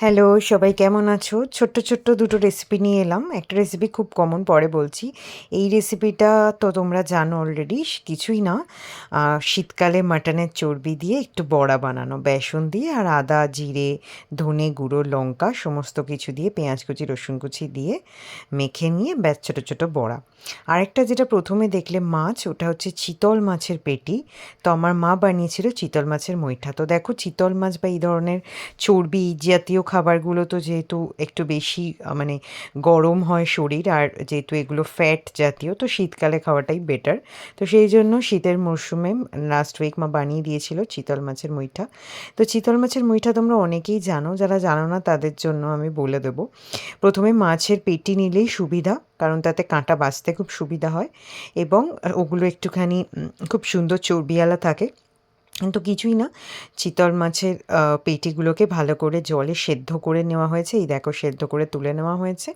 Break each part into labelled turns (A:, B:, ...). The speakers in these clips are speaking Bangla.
A: হ্যালো সবাই কেমন আছো? ছোট্ট ছোট্ট দুটো রেসিপি নিয়ে এলাম। একটা রেসিপি খুব কমন পরে বলছি। এই রেসিপিটা তো তোমরা জানো অলরেডি কিছুই না। শীতকালে মাটনের চর্বি দিয়ে একটু বড়া বানানো, বেসন দিয়ে আর আদা, জিরে, ধনে গুঁড়ো, লঙ্কা, সমস্ত কিছু দিয়ে, পেঁয়াজ কুচি, রসুন কুচি দিয়ে মেখে নিয়ে ব্যাস, ছোটো ছোটো বড়া। আরেকটা যেটা প্রথমে দেখলে মাছ, ওটা হচ্ছে চিতল মাছের পেটি। তো আমার মা বানিয়েছিল চিতল মাছের মইঠা তো দেখো, চিতল মাছ বা এই ধরনের চর্বি জাতীয় খাবারগুলো তো যেহেতু একটু বেশি মানে গরম হয় শরীর আর যেহেতু এগুলো ফ্যাট জাতীয়, তো শীতকালে খাওয়াটাই বেটার তো সেই জন্য শীতের মরশুমে লাস্ট উইক মা বানিয়ে দিয়েছিল চিতল মাছের মুইঠা। তো চিতল মাছের মুইঠা তোমরা অনেকেই জানো, যারা জানো না তাদের জন্য আমি বলে দেবো। প্রথমে মাছের পেটি নিলেই সুবিধা, কারণ তাতে কাঁটা বাছতে খুব সুবিধা হয় এবং ওগুলো একটুখানি খুব সুন্দর চর্বিওয়ালা থাকে। কিন্তু কিছুই না। চিতল মাছের পেটিগুলোকে ভালো করে জলে সেদ্ধ করে নেওয়া হয়েছে। এই দেখো, সেদ্ধ করে তুলে নেওয়া হয়েছে।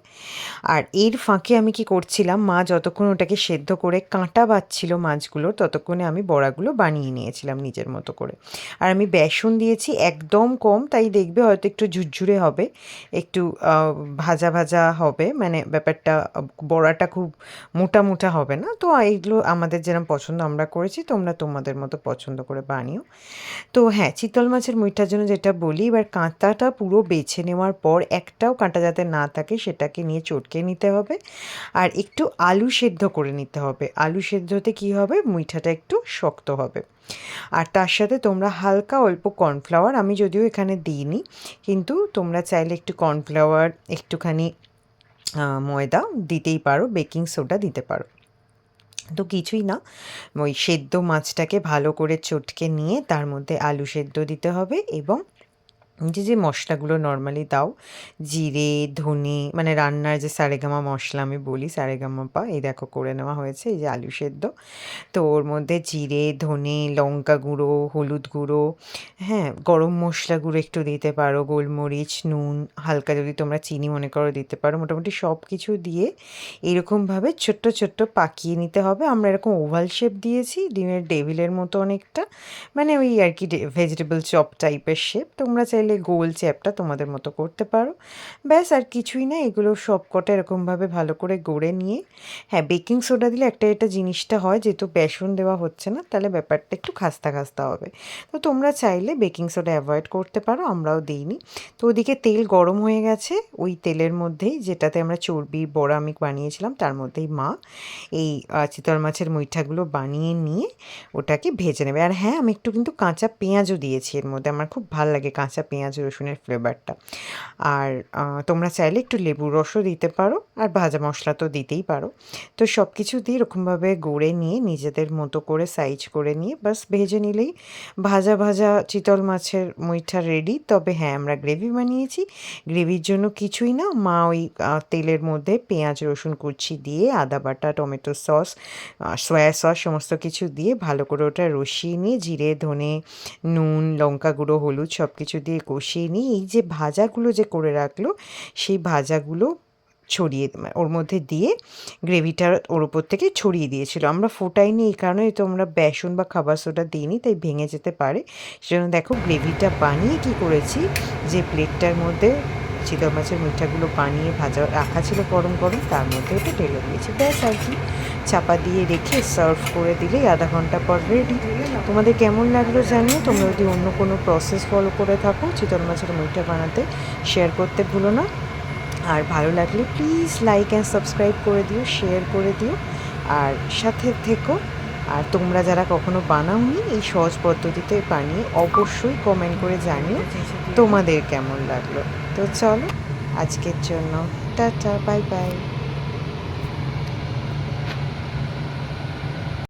A: আর এর ফাঁকে আমি কি করছিলাম, মা যতক্ষণ ওটাকে সেদ্ধ করে কাঁটা বাচ্ছিল মাছগুলো, ততক্ষণে আমি বড়াগুলো বানিয়ে নিয়েছিলাম নিজের মতো করে। আর আমি বেসন দিয়েছি, একদম কম, তাই দেখবে হয়তো একটু ঝুরঝুরে হবে, একটু ভাজা ভাজা হবে মানে ব্যাপারটা, বড়াটা খুব মোটা মোটা হবে না। তো এইগুলো আমাদের যেরকম পছন্দ আমরা করেছি, তোমরা তোমাদের মতো পছন্দ করে বানিও তো হ্যাঁ চিতল মাছের মুইটার জন্য যেটা বলি, এবার কাঁটাটা পুরো বেছে নেওয়ার পর একটাও কাঁটা যাতে না থাকে সেটাকে নিয়ে চটকে নিতে হবে। আর একটু আলু সেদ্ধ করে নিতে হবে। আলু সেদ্ধতে কি হবে? মুইঠাটা একটু শক্ত হবে। আর তার সাথে তোমরা হালকা অল্প কর্নফ্লাওয়ার, আমি যদিও এখানে দিইনি, কিন্তু তোমরা চাইলে একটু কর্নফ্লাওয়ার, একটুখানি ময়দা দিতেই পারো, বেকিং সোডা দিতে পারো। তো কিছুই না। ওই সেদ্ধ মাছটাকে ভালো করে চটকে নিয়ে তার মধ্যে আলু সেদ্ধ দিতে হবে এবং যে যে মশলাগুলো নর্মালি দাও, জিরে, ধনে মানে রান্নার যে সারেগামা মশলা আমি বলি, সারেগামা পা, এই দেখো করে নেওয়া হয়েছে, এই যে আলু সেদ্ধ। তো ওর মধ্যে জিরে, ধনে, লঙ্কা গুঁড়ো, হলুদ গুঁড়ো হ্যাঁ গরম মশলা গুঁড়ো একটু দিতে পারো, গোলমরিচ, নুন, হালকা যদি তোমরা চিনি মনে করো দিতে পারো, মোটামুটি সব কিছু দিয়ে এরকমভাবে ছোট্ট ছোট্ট পাকিয়ে নিতে হবে। আমরা এরকম ওভাল শেপ দিয়েছি, ডিমের ডেভিলের মতো অনেকটা মানে ওই আর কি ভেজিটেবল চপ টাইপের শেপ তোমরা চাইলে গোল চ্যাপটা তোমাদের মতো করতে পারো। ব্যাস, আর কিছুই না, এগুলো সব কটা এরকমভাবে ভালো করে গড়ে নিয়ে। হ্যাঁ বেকিং সোডা দিলে একটা এটা জিনিসটা হয়, যেহেতু বেসন দেওয়া হচ্ছে না, তাহলে ব্যাপারটা একটু খাস্তা খাস্তা হবে। তো তোমরা চাইলে বেকিং সোডা অ্যাভয়েড করতে পারো, আমরাও দিইনি। তো ওদিকে তেল গরম হয়ে গেছে, ওই তেলের মধ্যেই যেটাতে আমরা চর্বি, বড়া আমি বানিয়েছিলাম, তার মধ্যেই মা এই চিতল মাছের মুইঠাগুলো বানিয়ে নিয়ে ওটাকে ভেজে নেবে। আর হ্যাঁ আমি একটু কিন্তু কাঁচা পেঁয়াজও দিয়েছি এর মধ্যে, আমার খুব ভালো লাগে কাঁচা পেঁয়াজ, রসুনের ফ্লেভারটা আর তোমরা চাইলে একটু লেবু রসও দিতে পারো, আর ভাজা মশলা তো দিতেই পারো। তো সব কিছু দিয়ে এরকমভাবে গড়ে নিয়ে নিজেদের মতো করে সাইজ করে নিয়ে বাস ভেজে নিলেই ভাজা ভাজা চিতল মাছের মুইঠা রেডি তবে হ্যাঁ আমরা গ্রেভি বানিয়েছি। গ্রেভির জন্য কিছুই না, মা ওই তেলের মধ্যে পেঁয়াজ, রসুন কুচি দিয়ে আদা বাটা, টমেটো সস সয়া সস সমস্ত কিছু দিয়ে ভালো করে ওটা রসিয়ে নিয়ে, জিরে, ধনে, নুন, লঙ্কা গুঁড়ো, হলুদ সব কিছু দিয়ে কষিয়ে নিয়ে এই যে ভাজাগুলো যে করে রাখল, সেই ভাজাগুলো ছড়িয়ে, ওর মধ্যে দিয়ে গ্রেভিটা ওর ওপর থেকে ছড়িয়ে দিয়েছিল। আমরা ফোটাইনি, এই কারণে তো আমরা বেসন বা খাবার সোডা দিইনি, তাই ভেঙে যেতে পারে। সেজন্য দেখো, গ্রেভিটা বানিয়ে কি করেছি, যে প্লেটটার মধ্যে চিতল মাছের মিঠাগুলো বানিয়ে ভাজা রাখা ছিল গরম গরম, তার মধ্যে ওটা ঢেলে দিয়েছি। ব্যাস আর কি। চাপা দিয়ে রেখে সার্ভ করে দিলেই আধা ঘণ্টা পর রেডি তোমাদের কেমন লাগল জানিও। তোমরা যদি অন্য কোনো প্রসেস ফলো করে থাকো চিতল মাছের মিঠা বানাতে শেয়ার করতে ভুলো না। আর ভালো লাগলে প্লিজ লাইক অ্যান্ড সাবস্ক্রাইব করে দিও শেয়ার করে দিও। আর সাথে থেকো। আর তোমরা যারা কখনো বানাওনি, এই সহজ পদ্ধতিতে বানিয়ে অবশ্যই কমেন্ট করে জানিও তোমাদের কেমন লাগল। তো চলো, আজকের জন্য টাটা বাই বাই